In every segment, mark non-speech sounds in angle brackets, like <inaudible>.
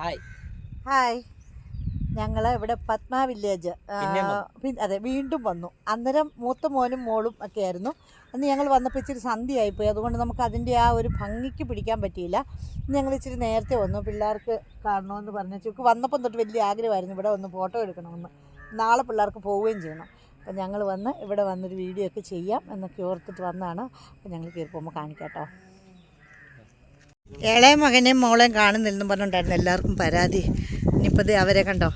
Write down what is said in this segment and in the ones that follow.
Hi hi ഞങ്ങൾ ഇവിടെ Padma village അതെ വീണ്ടും വന്നു. അന്നേരം മൂത്ത മോനും മോളും ഒക്കെ ആയിരുന്നു. അന്ന് ഞങ്ങൾ വന്നപ്പോൾ ഇച്ചിരി സന്ധ്യയായിപ്പോയി അതുകൊണ്ട് നമുക്ക് അതിന്റെ ആ ഒരു ഭംഗിക്ക് പിടിക്കാൻ പറ്റിയില്ല. ഞങ്ങൾ ഇച്ചിരി നേരത്തെ വന്നു. പിള്ളേർക്ക് കാണണമെന്ന് പറഞ്ഞു ചുക്ക് വന്നപ്പം തൊട്ട് വലിയ ആഗ്രഹമായിരുന്നു. ഇവിടെ ഒന്ന് ഫോട്ടോ എടുക്കണമെന്ന്. നാളെ പിള്ളേർക്ക് പോവുകയും ചെയ്യണം. അപ്പം ഞങ്ങൾ വന്ന് ഇവിടെ വന്നൊരു വീഡിയോ ഒക്കെ ചെയ്യാം. എന്നൊക്കെ ഓർത്തിട്ട് വന്നാണ്. അപ്പം ഞങ്ങൾ കയറി പോകുമ്പോൾ കാണിക്കാം കേട്ടോ ഇളയ മകനെയും മോളെയും കാണുന്നില്ലെന്നും പറഞ്ഞിട്ടുണ്ടായിരുന്നു എല്ലാവർക്കും പരാതി. ഇനിയിപ്പോൾ ദേ അവരെ കണ്ടോ?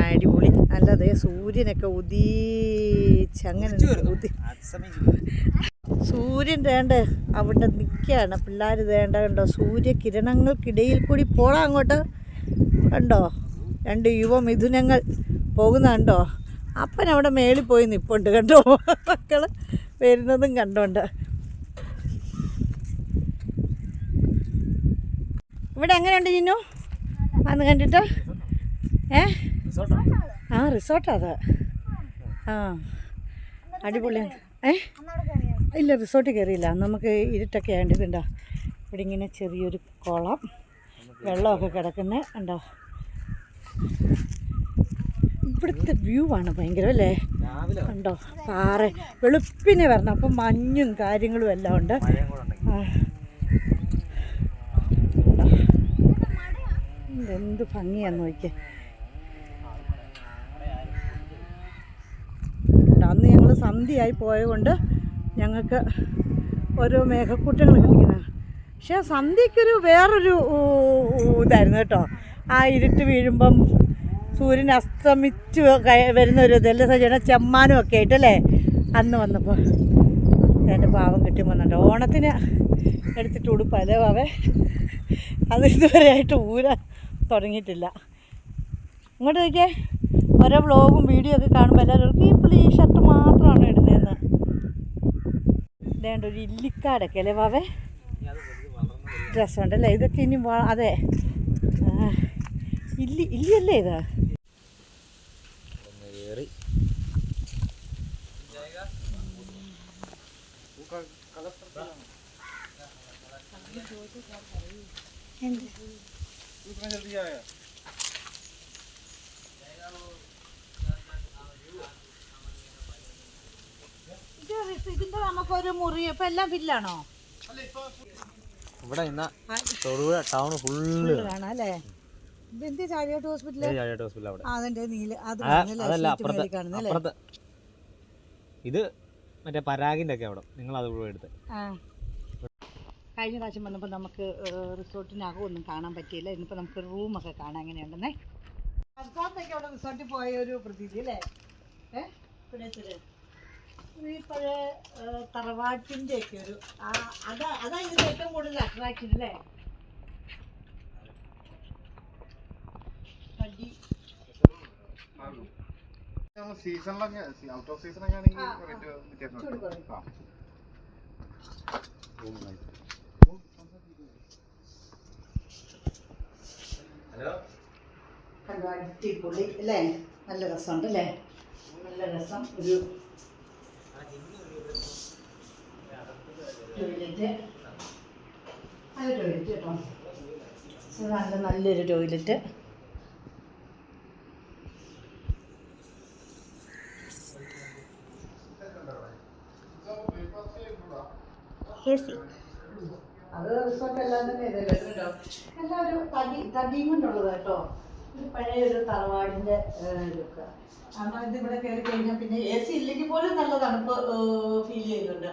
അടിപൊളി. അല്ലാതെ സൂര്യനൊക്കെ ഉദീച്ചങ്ങനെ ഉദി സൂര്യൻ വേണ്ട അവിടെ നിൽക്കുകയാണ്. പിള്ളേർ വേണ്ട കണ്ടോ സൂര്യകിരണങ്ങൾക്കിടയിൽ കൂടി പോടാ അങ്ങോട്ട്. കണ്ടോ? രണ്ട് യുവ മിഥുനങ്ങൾ പോകുന്ന കണ്ടോ? അപ്പൻ അവിടെ മേളിൽ പോയി നിൽപ്പുണ്ട് കണ്ടോ? മക്കൾ വരുന്നതും കണ്ടോണ്ട്. ഇവിടെ എങ്ങനെയുണ്ട് ജിന്നു? വന്ന് കണ്ടിട്ട്? ഏ? ആ റിസോർട്ടാ അത്. ആ. അടിപൊളിയാണ് ഏ? ഇല്ല റിസോർട്ടിൽ കയറിയില്ല. നമുക്ക് ഇരുട്ടൊക്കെ ആയതുണ്ടോ ഇവിടെ ഇങ്ങനെ ചെറിയൊരു കുളം വെള്ളമൊക്കെ കിടക്കുന്നത് ഉണ്ടോ? ഇവിടുത്തെ വ്യൂ ആണ് ഭയങ്കരം അല്ലേ? ഉണ്ടോ? പാറ വെളുപ്പിനെ വരണം. അപ്പം മഞ്ഞും കാര്യങ്ങളും എല്ലാം ഉണ്ട്. ആ. ഇതെന്ത് ഭംഗിയാന്ന് നോക്കിയേ. അന്ന് ഞങ്ങൾ സന്ധ്യയായി പോയതുകൊണ്ട് ഞങ്ങൾക്ക് ഓരോ മേഘക്കൂട്ടങ്ങൾ കളിക്കുന്ന. പക്ഷേ സന്ധ്യയ്ക്കൊരു വേറൊരു ഇതായിരുന്നു കേട്ടോ. ആ ഇരുട്ട് വീഴുമ്പം സൂര്യൻ അസ്തമിച്ച് വരുന്ന ഒരു ഇതല്ലേ ചെമ്മാനും ഒക്കെ ആയിട്ടല്ലേ അന്ന് വന്നപ്പോൾ എന്റെ പാവം കിട്ടി വന്നിട്ടുണ്ട് ഓണത്തിന് എടുത്തിട്ട് ഉടുപ്പല്ലേ പാവേ അത് ഇതുവരെ ആയിട്ട് ഊരാൻ തുടങ്ങിയിട്ടില്ല. ഇങ്ങോട്ട് നോക്കിയേ ഓരോ വ്ളോഗും വീഡിയോ ഒക്കെ കാണുമ്പോൾ എല്ലാവർക്കും ഈ പുള്ളി ഈ ഷർട്ട് മാത്രമാണ് ഇടുന്നതെന്ന്. ഇതേണ്ട ഒരു ഇല്ലിക്കാടൊക്കെ അല്ലേ വാവേ രസമുണ്ടല്ലേ ഇതൊക്കെ ഇനി അതെ. ഇല്ലി ഇല്ലിയല്ലേ ഇത്? ഒന്ന് जल्दी നമുക്കൊരു മുറി ഇപ്പം എല്ലാം ഫില്ലാണോ ഇവിടെ ഇന്ന തൊടുപുഴ ടൗൺ ഫുള്ള് കാണാം അല്ലേ? ഇതെന്ത് ചാഴിയോട്ട് ഹോസ്പിറ്റൽ ചാഴിയാട്ട് ഹോസ്പിറ്റൽ അവിടെ. ആ അതിന്റെ നീല? അതല്ല ഷീറ്റ് അപ്പുറത്ത് അപ്പുറത്ത്. ഇത് മറ്റേ പരാഗിന്റെ ഒക്കെ അവിടെ. നിങ്ങൾ അത് എടുത്ത്. ആ. കഴിഞ്ഞ പ്രാവശ്യം വന്നപ്പോൾ നമുക്ക് റിസോർട്ടിനകം ഒന്നും കാണാൻ പറ്റിയില്ല. ഇന്നിപ്പോൾ നമുക്ക് റൂമൊക്കെ കാണാൻ എങ്ങനെയുണ്ടെന്നേ? സംസ്ഥാനത്തേക്ക് അവിടെ റിസോർട്ടിൽ പോയ ഒരു പ്രതീതി അല്ലേ? ഈ പഴയ തറവാട്ടിന്റെ ഒക്കെ ഒരു അതാ അതാ ഇതിന്റെ ഏറ്റവും കൂടുതൽ അട്രാക്ഷൻ അല്ലേ? സീസണിലൊക്കെ ഔട്ട് ഓഫ് സീസണൊക്കെ ആണെങ്കിൽ ആ, റേറ്റ് വ്യത്യാസം കണ്ടോ അടിപൊളി അല്ലേ? നല്ല രസമുണ്ട് അല്ലേ നല്ല രസം. ഒരു ടോയ്ലറ്റ്. അത് ടോയ്ലറ്റ് കേട്ടോ. നല്ല നല്ലൊരു ടോയ്ലറ്റ്. അത് റിസോർട്ട് എല്ലാം തന്നെ ഇതല്ലേ കേട്ടോ. എല്ലാം ഒരു തടി തടിയും കൊണ്ടുള്ളത് കേട്ടോ. പഴയ ഒരു തറവാടിന്റെ ലുക്ക്. കാരണം ഇത് ഇവിടെ കയറി കഴിഞ്ഞാൽ പിന്നെ എ സി ഇല്ലെങ്കിൽ പോലും നല്ല തണുപ്പ് ഫീൽ ചെയ്യുന്നുണ്ട്.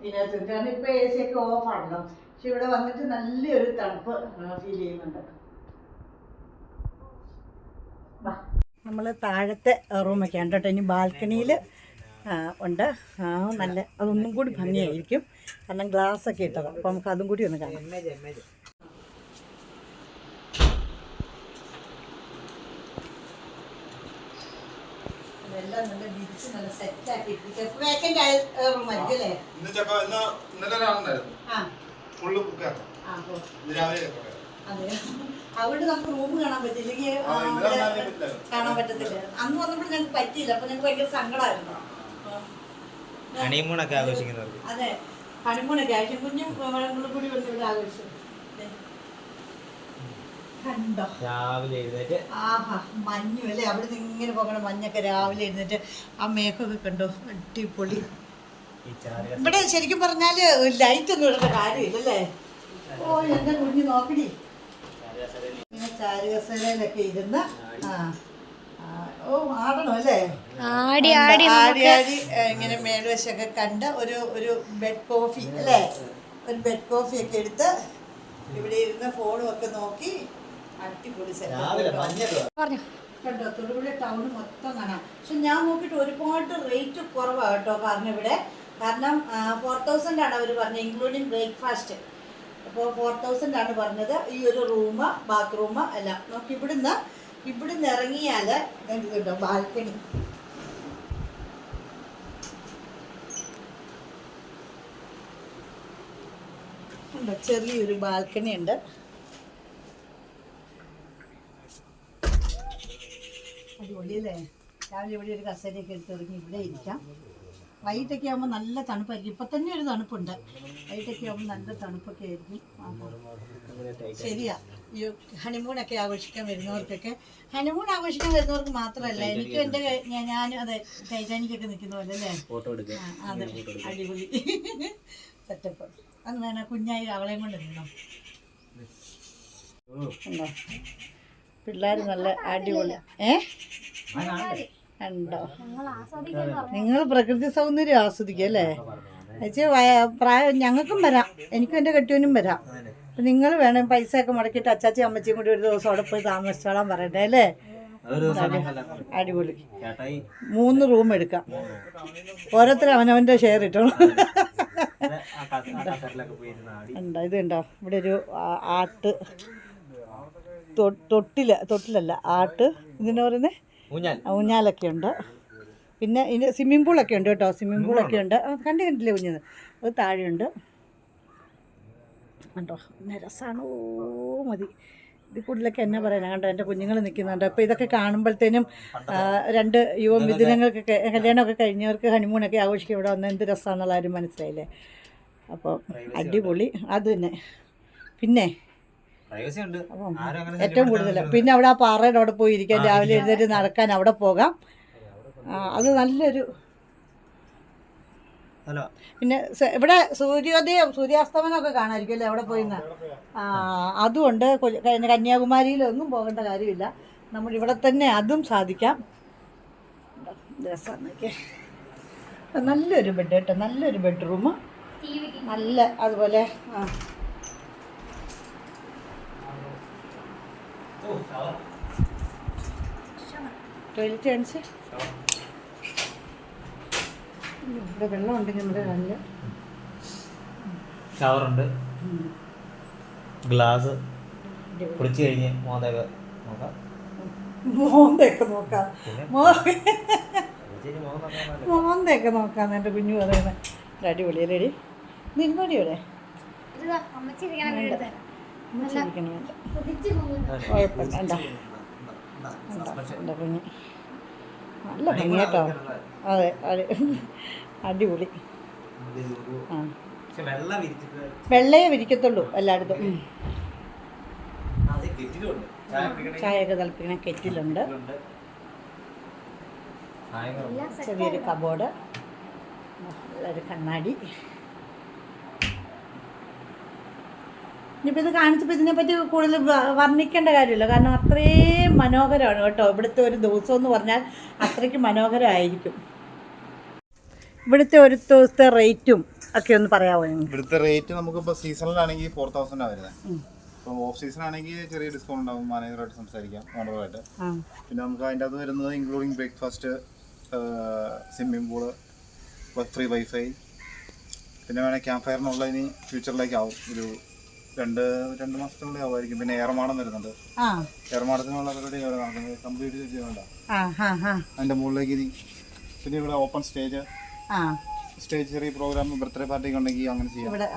ഇതിനകത്ത്. കാരണം ഇപ്പൊ എ സി ഒക്കെ ഓഫ് ആണല്ലോ. പക്ഷെ ഇവിടെ വന്നിട്ട് നല്ലൊരു തണുപ്പ് ഫീൽ ചെയ്യുന്നുണ്ട്. നമ്മൾ താഴത്തെ റൂമൊക്കെ ഉണ്ട് കേട്ടോ. ഇനി ബാൽക്കണിയിൽ ഉണ്ട്. നല്ല അതൊന്നും കൂടി ഭംഗിയായിരിക്കും. കാരണം ഗ്ലാസ് ഒക്കെ ഇട്ടതാണ് അപ്പോൾ നമുക്ക് അതും കൂടി ഒന്ന് കാണാം. ഇതെല്ലാം നല്ല വിരിച്ച് നല്ല സെറ്റാക്കി വേക്കന്റ് ആയ റൂമായിരിക്കും അല്ലേ? ഇന്ന് ചക്ക ഇന്ന് ഇന്നലെ ഒരാളുണ്ടായിരുന്നു ആ. ഫുള്ള് ആ ഓ ഇന്ന് രാവിലെ പോയത്. അതെ. അതുകൊണ്ട് നമുക്ക് റൂം കാണാൻ പറ്റില്ലെങ്കിൽ കാണാൻ പറ്റില്ല. പറ്റത്തില്ല. അന്ന് വന്നപ്പോൾ ഞങ്ങൾക്ക് പറ്റിയില്ല. അപ്പോൾ ഞങ്ങൾക്ക് ഭയങ്കര സങ്കടമായിരുന്നു ഹണിമൂണൊക്കെ ആഘോഷിക്കുന്നവർക്ക്. അതെ. ഹണിമൂണൊക്കെ ആവശ്യം കുഞ്ഞും കൂടി വന്ന് ഇവിടെ ആഘോഷിച്ചു. കണ്ടോ? രാവിലെ എഴുന്നേറ്റ്. ആഹാ മഞ്ഞു അല്ലേ? അവിടെ നിന്ന് ഇങ്ങനെ പോകണ മഞ്ഞൊക്കെ രാവിലെ എഴുന്നേറ്റ്. ആ മേഘമൊക്കെ കണ്ടോ? അടിപൊളി. ഇവിടെ ശരിക്കും പറഞ്ഞാൽ ലൈറ്റ് ഒന്നും ഇടേണ്ട കാര്യമില്ലല്ലേ? ഓ എന്റെ കുഞ്ഞ് നോക്കടി. ഇങ്ങനെ ചാരുകസേലയിലൊക്കെ ഇരുന്ന് ആ. ആ, ഓ ആടണം അല്ലേ? ആടി ആടി ആടി ആടി ഇങ്ങനെ മേൽവശമൊക്കെ കണ്ട് ഒരു ഒരു ബെഡ് കോഫി അല്ലേ? ഒരു ബെഡ് കോഫി ഒക്കെ എടുത്ത് ഇവിടെ ഇരുന്ന് ഫോണും ഒക്കെ നോക്കി അടിപൊളി പറഞ്ഞു. തൊടുപുഴ ടൗൺ മൊത്തം കാണാം. പക്ഷെ ഞാൻ നോക്കിയിട്ട് ഒരുപാട് റേറ്റ് കുറവാണ് കേട്ടോ കാരണം ഇവിടെ. കാരണം ഫോർ തൗസൻഡ് ആണ് അവർ പറഞ്ഞത് ഇൻക്ലൂഡിങ് ബ്രേക്ക്ഫാസ്റ്റ് അപ്പോൾ ഫോർ തൗസൻഡ് ആണ് പറഞ്ഞത്. ഈ ഒരു റൂമ് ബാത്റൂമ് എല്ലാം. നോക്കി ഇവിടുന്ന് ഇവിടുന്ന് ഇറങ്ങിയാൽ കേട്ടോ? ബാൽക്കണി ചെറിയൊരു ബാൽക്കണി ഉണ്ട്. അടിപൊളിയല്ലേ രാവിലെ ഇവിടെ ഒരു കസേരയൊക്കെ എടുത്ത് ഇറങ്ങി ഇവിടെ ഇരിക്കാം. വൈകിട്ടൊക്കെ ആകുമ്പോൾ നല്ല തണുപ്പായിരിക്കും. ഇപ്പം തന്നെ ഒരു തണുപ്പുണ്ട്. വൈകിട്ടൊക്കെ ആകുമ്പോൾ നല്ല തണുപ്പൊക്കെ ആയിരിക്കും. ശരിയാ. ഈ ഹണിമൂണൊക്കെ ആഘോഷിക്കാൻ വരുന്നവർക്കൊക്കെ ഹണിമൂൺ ആഘോഷിക്കാൻ വരുന്നവർക്ക് മാത്രമല്ല എനിക്കും എന്റെ ഞാൻ ഞാനും അതെ ടൈറ്റാനിക്കൊക്കെ നിൽക്കുന്ന പോലെ അല്ലേ? അതെ. അടിപൊളി. സെറ്റപ്പ്. അന്ന് വേണം കുഞ്ഞായി അവളെയും കൊണ്ട് നിന്നോ ഉണ്ടോ? പിള്ളേർ നല്ല അടിപൊളി. ഏ? ഉണ്ടോ? നിങ്ങൾ പ്രകൃതി സൗന്ദര്യം ആസ്വദിക്കുക അല്ലേ? ചേച്ചി പ്രായം ഞങ്ങൾക്കും വരാം. എനിക്കും എന്റെ കെട്ടിയവനും വരാം. അപ്പം നിങ്ങൾ വേണം പൈസ ഒക്കെ മുടക്കിയിട്ട് അച്ചാച്ചി അമ്മച്ചിയും കൂടി ഒരു ദിവസം അവിടെ പോയി താമസിച്ചോളാൻ പറയട്ടെ അല്ലേ. അടിപൊളി. മൂന്ന് റൂം എടുക്കാം. ഓരോരുത്തർ അവനവന്റെ ഷെയർ ഇട്ടോളൂ. ഉണ്ടോ? ഇത് ഉണ്ടോ ഇവിടെ ഒരു ആട്ട്. തൊട്ടിൽ തൊട്ടിലല്ല ആട്ട് ഇതിന് പറയുന്നത് ഊഞ്ഞാലൊക്കെ ഉണ്ട്. പിന്നെ ഇതിന് സ്വിമ്മിംഗ് പൂളൊക്കെ ഉണ്ട് കേട്ടോ സ്വിമ്മിംഗ് പൂളൊക്കെ ഉണ്ട്. കണ്ടു കണ്ടില്ലേ കുഞ്ഞത്? അത് താഴെയുണ്ട്. കണ്ടോ? രസമാണ് ഓ മതി. ഇത് കൂടുതലൊക്കെ എന്നെ പറയാനാ? കണ്ടോ എന്റെ കുഞ്ഞുങ്ങൾ നിൽക്കുന്നുണ്ട്. അപ്പോൾ ഇതൊക്കെ കാണുമ്പോഴത്തേനും രണ്ട് യുവ മിഥുനങ്ങൾക്കൊക്കെ കല്യാണമൊക്കെ കഴിഞ്ഞവർക്ക് ഹണിമൂണൊക്കെ ആഘോഷിക്കും ഇവിടെ വന്ന് എന്ത് രസമാണെന്നുള്ള ആരും മനസ്സിലായില്ലേ? അപ്പോൾ അടിപൊളി. അത് തന്നെ. പിന്നെ ഏറ്റവും കൂടുതൽ പിന്നെ അവിടെ ആ പാറയുടെ അവിടെ പോയി ഇരിക്കാൻ രാവിലെ എഴുന്നേറ്റ് നടക്കാൻ അവിടെ പോകാം. അത് നല്ലൊരു ഹലോ. പിന്നെ ഇവിടെ സൂര്യോദയം സൂര്യാസ്തമനം ഒക്കെ കാണാമായിരിക്കും അല്ലേ അവിടെ പോയിന്ന്? ആ അതുകൊണ്ട് കന്യാകുമാരിയിലൊന്നും പോകേണ്ട കാര്യമില്ല. നമ്മൾ ഇവിടെ തന്നെ അതും സാധിക്കാം. നല്ലൊരു ബെഡ് കേട്ടോ. നല്ലൊരു ബെഡ്റൂം നല്ല അതുപോലെ ആ ടോയ്ലറ്റ് കാണിച്ച് ഇവിടെ വെള്ളം ഉണ്ടെങ്കിൽ നമ്മുടെ കണ്ണിൽ ഷവറുണ്ട് ഗ്ലാസ് കുളിച്ച് കഴിഞ്ഞ് മോന്തൊക്കെ നോക്കാം. മോന്തൊക്കെ നോക്കാം. മോന്തൊക്കെ നോക്കാന്ന് എന്റെ കുഞ്ഞു പറയുന്നത് അടിപൊളിയല്ലേ നീ വേണ്ടി ഇവിടെ അമ്മച്ചി കുഴപ്പമില്ല എന്താ കുഞ്ഞ്? നല്ല ഭംഗി കേട്ടോ. അതെ അടി അടിപൊളി. ആ. വെള്ളയെ വിരിക്കത്തുള്ളൂ എല്ലായിടത്തും. ചായയൊക്കെ തിളപ്പിക്കണ കെറ്റിലുണ്ട്. ചെറിയൊരു കബോർഡ്. നല്ലൊരു കണ്ണാടി. ഇനിയിപ്പോൾ ഇത് കാണിച്ചപ്പോൾ ഇതിനെപ്പറ്റി കൂടുതൽ വർണിക്കേണ്ട കാര്യമില്ല. കാരണം അത്രയും മനോഹരമാണ് കേട്ടോ. ഇവിടുത്തെ ഒരു ദിവസം എന്ന് പറഞ്ഞാൽ അത്രയ്ക്ക് മനോഹരമായിരിക്കും. ഇവിടുത്തെ ഒരു ദിവസത്തെ റേറ്റും ഒക്കെ ഒന്ന് പറയാമോ ഇവിടുത്തെ റേറ്റ് നമുക്കിപ്പോൾ സീസണിലാണെങ്കിൽ ഫോർ തൗസൻഡാണ് വരുന്നത് ഇപ്പോൾ ഓഫ് സീസൺ ആണെങ്കിൽ ചെറിയ ഡിസ്കൗണ്ട് ഉണ്ടാവും. മാനേജറായിട്ട് സംസാരിക്കാം ഓണറായിട്ട് ആ. പിന്നെ നമുക്ക് അതിന്റെ അത് വരുന്നത് including breakfast swimming pool free wifi പിന്നെ വേണമെങ്കിൽ ക്യാമ്പ് ഫയറിനുള്ളതിന് ഫ്യൂച്ചറിലേക്ക് ആവും. ഒരു രണ്ട് രണ്ട് മാസത്തിനുള്ളിൽ ആവുമായിരിക്കും. പിന്നെ ഏറമാടം വരുന്നുണ്ട്. ആ. ഏറമാടത്തിനുള്ള പരിപാടി നടക്കുന്നത് കംപ്ലീറ്റ് ചെയ്യണ്ട. അതിന്റെ മുകളിലേക്ക് ഇനി പിന്നെ ഇവിടെ ഓപ്പൺ സ്റ്റേജ് ആ. സ്റ്റേജ് ചെറിയ പ്രോഗ്രാം ബർത്ത്ഡേ പാർട്ടി ഉണ്ടെങ്കിൽ അങ്ങനെ ചെയ്യാം. ഇവിടെ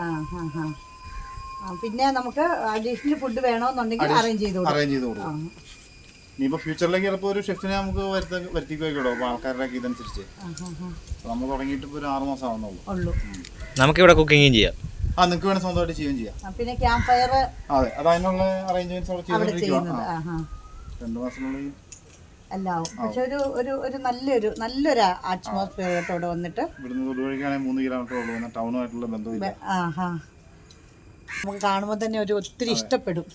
പിന്നെ നമുക്ക് അഡീഷണൽ ഫുഡ് വേണമെന്നുണ്ടെങ്കിൽ അറേഞ്ച് ചെയ്ത് കൊടുക്കാം. അറേഞ്ച് ചെയ്ത് കൊടുക്കും. ഇനിയിപ്പോൾ ഫ്യൂച്ചറിലേക്ക് ചിലപ്പോൾ ഒരു ഷെഫിനെ നമുക്ക് വരുത്ത വരുത്തിക്കുമല്ലോ അപ്പോൾ ആൾക്കാരുടെ ഇതനുസരിച്ച്. നമ്മൾ തുടങ്ങിയിട്ട് ഇപ്പോൾ ഒരു ആറ് മാസം ആവുന്നുള്ളൂ. ഉള്ളൂ. നമുക്കിവിടെ കുക്കിങ്ങും ചെയ്യാം. ആ നിങ്ങൾക്ക് വേണേൽ സ്വന്തമായിട്ട് ചെയ്യുകയും ചെയ്യാം. പിന്നെ ക്യാമ്പ് ഫയർ അതെ അത് അതിനുള്ള അറേഞ്ച്മെന്റ്സ് അവിടെ അവിടെ ചെയ്തുകൊണ്ടിരിക്കുക ചെയ്യുന്നത്. ആ ഹാ രണ്ടു മാസത്തിനുള്ളിൽ എല്ലാവും. പക്ഷെ ഒരു ഒരു ഒരു നല്ലൊരു നല്ലൊരു അറ്റ്മോസ്ഫിയർ കേട്ടോ ഇവിടെ വന്നിട്ട് ഇവിടുന്ന് തൊടുവഴിക്കാണെങ്കിൽ മൂന്ന് കിലോമീറ്റർ ഉള്ളൂ. എന്നാൽ ടൗണുമായിട്ടുള്ള ബന്ധമില്ല. നമുക്ക് കാണുമ്പോൾ തന്നെ ഒരു ഒത്തിരി ഇഷ്ടപ്പെടും.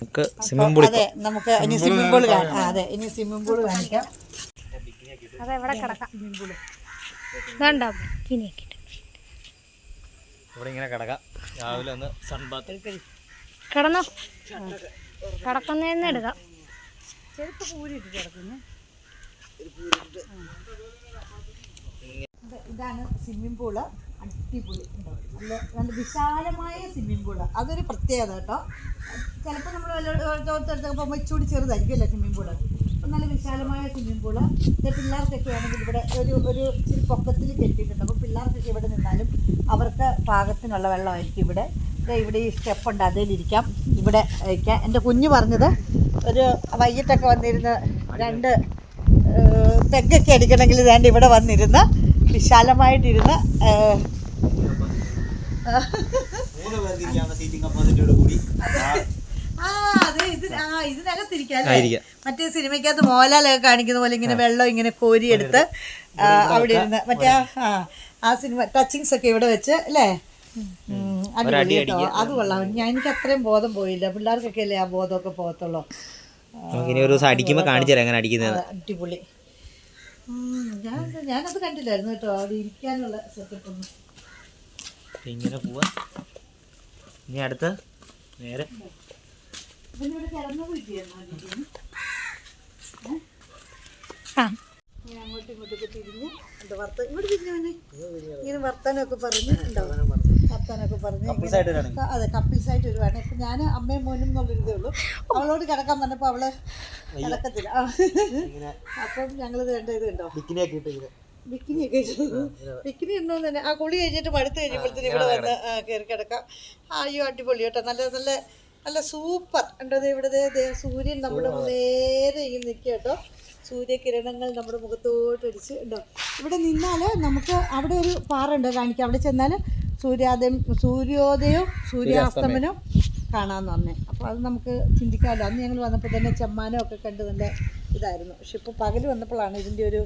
നമുക്ക് സ്വിമ്മിംഗ് പൂൾ അതെ നമുക്ക് ഇനി സ്വിമ്മിംഗ് പൂൾ കാണാം. അതെ ഇനി സ്വിമ്മിംഗ് പൂൾ കാണിക്കാം. അതെ ഇവിടെ കിടക്കാം? ഇതുണ്ടോ? ബിക്കിനിയൊക്കെ ഇട്ട്. ഇവിടെ ഇങ്ങനെ കിടക്കാം. രാവിലെ ഒന്ന് സൺബാത്ത് കിടന്നോ? കിടക്കുന്നതെന്ന് എടുക്കാം. ചെരുപ്പ് പൂരിട്ട് കിടക്കുന്നു. ഇത് ഇതാണ് സ്വിമ്മിംഗ് പൂൾ അടിപൊളി നല്ല നല്ല വിശാലമായ സ്വിമ്മിംഗ് പൂൾ അതൊരു പ്രത്യേകത കേട്ടോ. ചിലപ്പോൾ നമ്മൾ ഓരോരുത്തരുത്തൊക്കെ പോകുമ്പോൾ ഇച്ചൂടി ചെറുതായിരിക്കും അല്ലേ സ്വിമ്മിംഗ് പൂൾ നല്ല വിശാലമായ സ്വിമ്മിംഗ് പൂൾ പിള്ളേർക്കൊക്കെ ആണെങ്കിൽ ഇവിടെ ഒരു ഒരു ഇച്ചിരി പൊക്കത്തിൽ കെട്ടിയിട്ടുണ്ട്. അപ്പോൾ പിള്ളേർക്കൊക്കെ ഇവിടെ നിന്നാലും അവർക്ക് പാകത്തിനുള്ള വെള്ളമായിരിക്കും ഇവിടെ. ഇവിടെ ഈ സ്റ്റെപ്പ് ഉണ്ട്. അതിലിരിക്കാം ഇവിടെ ഇരിക്കാം. എന്റെ കുഞ്ഞ് പറഞ്ഞത് ഒരു വൈകിട്ടൊക്കെ വന്നിരുന്ന് രണ്ട് പെഗ്ഗൊക്കെ അടിക്കണമെങ്കിൽ ഇതാണ്ട് ഇവിടെ വന്നിരുന്ന് വിശാലമായിട്ടിരുന്ന് മൂന്ന് കൂടി. ഇതിനകത്തിരിക്കാം? മറ്റേ സിനിമയ്ക്കകത്ത് മോഹൻലാലൊക്കെ കാണിക്കുന്ന പോലെ ഇങ്ങനെ വെള്ളം ഇങ്ങനെ കോരിയെടുത്ത് അവിടെ ഇരുന്ന് മറ്റേ ആ, സിനിമ ടച്ചിങ്സ് ഒക്കെ ഇവിടെ വെച്ച് അല്ലേ? അടിപൊളി കേട്ടോ. അത് കൊള്ളാം. ഞാൻ എനിക്ക് അത്രയും ബോധം പോയില്ല. പിള്ളേർക്കൊക്കെ അല്ലേ ആ ബോധമൊക്കെ പോകത്തുള്ളൂ. നമുക്ക് ഒരു ദിവസം അടിക്കുമ്പോൾ കാണിച്ചു തരാം എങ്ങനെ അടിക്കുന്നത്. അടിപൊളി. ഞാൻ ഞാനത് കണ്ടില്ലായിരുന്നു കേട്ടോ. അവിടെ ഇരിക്കാനുള്ള സെറ്റപ്പ് ഒന്നും ഇങ്ങനെ പോവാ. ഇനി അടുത്ത. നേരെ. ഇവനിവിടെ കിടന്നു പോയിട്ടായിരുന്നു അങ്ങോട്ടും ഇങ്ങോട്ടൊക്കെ തിരിഞ്ഞ് എന്താ വർത്ത ഇങ്ങോട്ട് ഇങ്ങനെ വർത്താനമൊക്കെ പറഞ്ഞ് വർത്താനമൊക്കെ പറഞ്ഞ് അതെ കപ്പിൾസായിട്ട് വരുവാണ്. ഇപ്പൊ ഞാൻ അമ്മയും മോനും എന്നുള്ളൊരു ഇതേ ഉള്ളൂ. അവളോട് കിടക്കാൻ പറഞ്ഞപ്പോ അവൾ കിടക്കത്തില്ല. അപ്പം ഞങ്ങൾ വേണ്ട ഇത് ഉണ്ടോ ബിക്കിനി ഒക്കെ ബിക്കിനി ഉണ്ടോ തന്നെ. ആ കുളി കഴിഞ്ഞിട്ട് മടുത്ത് കഴിഞ്ഞപ്പോഴത്തേന് ഇവിടെ വന്ന് കയറി കിടക്കാം. അയ്യോ അടിപൊളി കേട്ടോ. നല്ല നല്ല നല്ല സൂപ്പർ. ഉണ്ടോ ഇവിടുത്തെ സൂര്യൻ നമ്മുടെ നേരെ ഇങ്ങനെ നിൽക്കുക കേട്ടോ. സൂര്യകിരണങ്ങൾ നമ്മുടെ മുഖത്തോട്ട് അടിച്ച് ഉണ്ടോ ഇവിടെ നിന്നാൽ നമുക്ക് അവിടെ ഒരു പാറുണ്ട് കാണിക്കാം. അവിടെ ചെന്നാൽ സൂര്യോദയം സൂര്യോദയവും സൂര്യാസ്തമനവും കാണാമെന്ന് പറഞ്ഞേ. അപ്പോൾ അത് നമുക്ക് ചിന്തിക്കാമല്ലോ. അന്ന് ഞങ്ങൾ വന്നപ്പോൾ തന്നെ ചെമ്മാനം ഒക്കെ കണ്ട് നല്ല ഇതായിരുന്നു. പക്ഷെ ഇപ്പോൾ പകൽ വന്നപ്പോഴാണ് ഇതിന്റെ ഒരു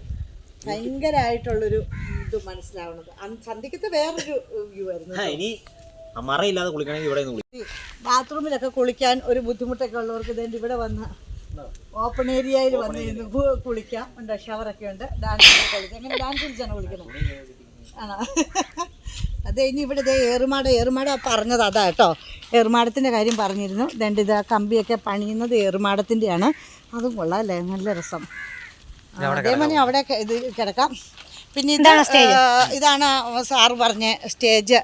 ഭയങ്കരമായിട്ടുള്ളൊരു ഇത് മനസ്സിലാവുന്നത്. അന്ന് സന്ധ്യക്കത്തെ വേറൊരു വ്യൂ ആയിരുന്നു മറയില്ലാതെ കുളിക്കണമെങ്കിൽ ഇവിടെ നിന്ന് ബാത്റൂമിലൊക്കെ കുളിക്കാൻ ഒരു ബുദ്ധിമുട്ടൊക്കെ ഉള്ളവർക്ക് ഇതേണ്ട ഇവിടെ വന്ന ഓപ്പൺ ഏരിയയിൽ വന്ന് കുളിക്കാം. ഉണ്ട്? ഷവറൊക്കെ ഉണ്ട്. ഡാൻസ് കളിക്കാം. അങ്ങനെ ഡാൻസ് കളിച്ചാണ് കുളിക്കുന്നത്? ആണോ? <laughs> അതെ ഇനി ഇവിടെ ഇതേ ഏറുമാട് ഏറുമാട് പറഞ്ഞത്. അതാ കേട്ടോ. ഏറുമാടത്തിന്റെ കാര്യം പറഞ്ഞിരുന്നു. ദണ്ട് ഇത് ആ കമ്പിയൊക്കെ പണിയുന്നത് ഏറുമാടത്തിന്റെയാണ്. അതും കൊള്ളാം അല്ലേ? നല്ല രസം. അതേമണി അവിടെ ഇത് കിടക്കാം. പിന്നെ ഇതാണ് സ്റ്റേജ്. ഇതാണ് സാറ് പറഞ്ഞ സ്റ്റേജ്.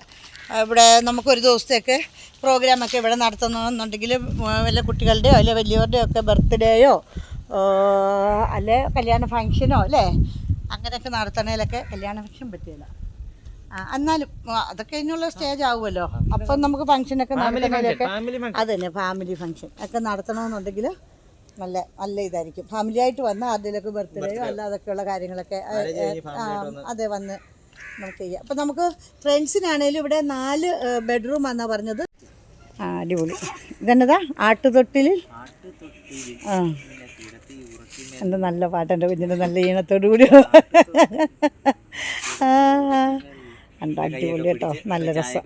ഇവിടെ നമുക്കൊരു ദിവസത്തേക്ക് പ്രോഗ്രാമൊക്കെ ഇവിടെ നടത്തുന്നുണ്ടെങ്കിൽ വല്ല കുട്ടികളുടെയോ അല്ലെ വലിയവരുടെയോ ഒക്കെ ബർത്ത്ഡേയോ അല്ലെ കല്യാണ ഫങ്ഷനോ അല്ലേ അങ്ങനെയൊക്കെ നടത്തണേലൊക്കെ കല്യാണ ഫങ്ഷൻ പറ്റിയില്ല എന്നാലും അതൊക്കെ അതിനുള്ള സ്റ്റേജ് ആവുമല്ലോ. അപ്പം നമുക്ക് ഫങ്ഷനൊക്കെ നടത്തണേലൊക്കെ ഫാമിലി അത് തന്നെ ഫാമിലി ഫങ്ഷൻ ഒക്കെ നടത്തണമെന്നുണ്ടെങ്കിൽ നല്ല നല്ല ഇതായിരിക്കും. ഫാമിലി ആയിട്ട് വന്ന് അതിലൊക്കെ ബർത്ത്ഡേയോ അല്ലാതൊക്കെയുള്ള കാര്യങ്ങളൊക്കെ അതെ വന്ന് നമുക്ക് ചെയ്യാം. അപ്പം നമുക്ക് ഫ്രണ്ട്സിനാണേലും ഇവിടെ നാല് ബെഡ്റൂം എന്നാ പറഞ്ഞത്. ആ അടിപൊളി. ഇതെന്നതാ? ആട്ടുതൊട്ടിലിൽ ആ. എന്റെ നല്ല പാട്ട് എന്റെ കുഞ്ഞിന്റെ നല്ല ഈണത്തോടു കൂടി. ആ എന്താ അടിപൊളി കേട്ടോ. നല്ല രസം.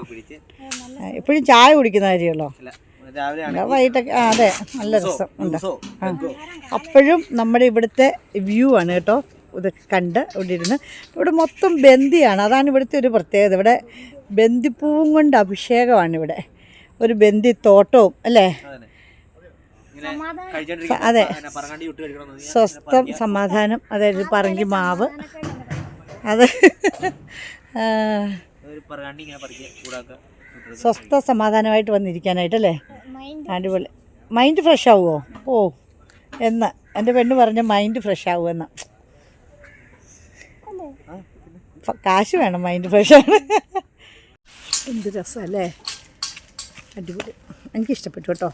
എപ്പോഴും ചായ കുടിക്കുന്ന കാര്യമല്ലോ എന്താ വൈകിട്ടൊക്കെ ആ അതെ. നല്ല രസം. ഉണ്ട്. ആ. അപ്പോഴും നമ്മുടെ ഇവിടുത്തെ വ്യൂ ആണ് കേട്ടോ. ഇത് കണ്ട് ഇവിടെ ഇരുന്ന്. ഇവിടെ മൊത്തം ബന്ദിയാണ് അതാണ് ഇവിടുത്തെ ഒരു പ്രത്യേകത. ഇവിടെ ബന്ദിപ്പൂവും കൊണ്ട് അഭിഷേകമാണ് ഇവിടെ. ഒരു ബന്ദിത്തോട്ടവും അല്ലേ? ഇങ്ങനെ അതെ. സ്വസ്ഥം സമാധാനം. അതായത് പറങ്കി മാവ്. അത് ഒരു പറങ്ങാണ്ടി ഇങ്ങനെ പറിക്കുക ചൂടാക്കുക സ്വസ്ഥ സമാധാനമായിട്ട് വന്നിരിക്കാനായിട്ടല്ലേ അടിപൊളി. മൈൻഡ് ഫ്രഷ് ആവുമോ ഓ എന്ന്. എന്റെ പെണ്ണ് പറഞ്ഞ മൈൻഡ് ഫ്രഷ് ആവുമെന്ന് കാശ് വേണം മൈൻഡ് ഫ്രഷ് ആണ് എന്ത് രസമല്ലേ? അടിപൊളി. എനിക്കിഷ്ടപ്പെട്ടു കേട്ടോ.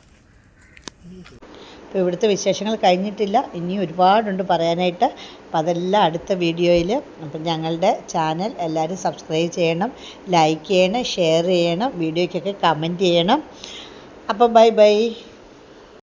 ഇപ്പോൾ ഇവിടുത്തെ വിശേഷങ്ങൾ കഴിഞ്ഞിട്ടില്ല. ഇനിയും ഒരുപാടുണ്ട് പറയാനായിട്ട്. അപ്പോൾ അതെല്ലാം അടുത്ത വീഡിയോയിൽ അപ്പം ഞങ്ങളുടെ ചാനൽ എല്ലാവരും സബ്സ്ക്രൈബ് ചെയ്യണം ലൈക്ക് ചെയ്യണം ഷെയർ ചെയ്യണം വീഡിയോയ്ക്കൊക്കെ കമന്റ് ചെയ്യണം. അപ്പോൾ ബൈ ബൈ.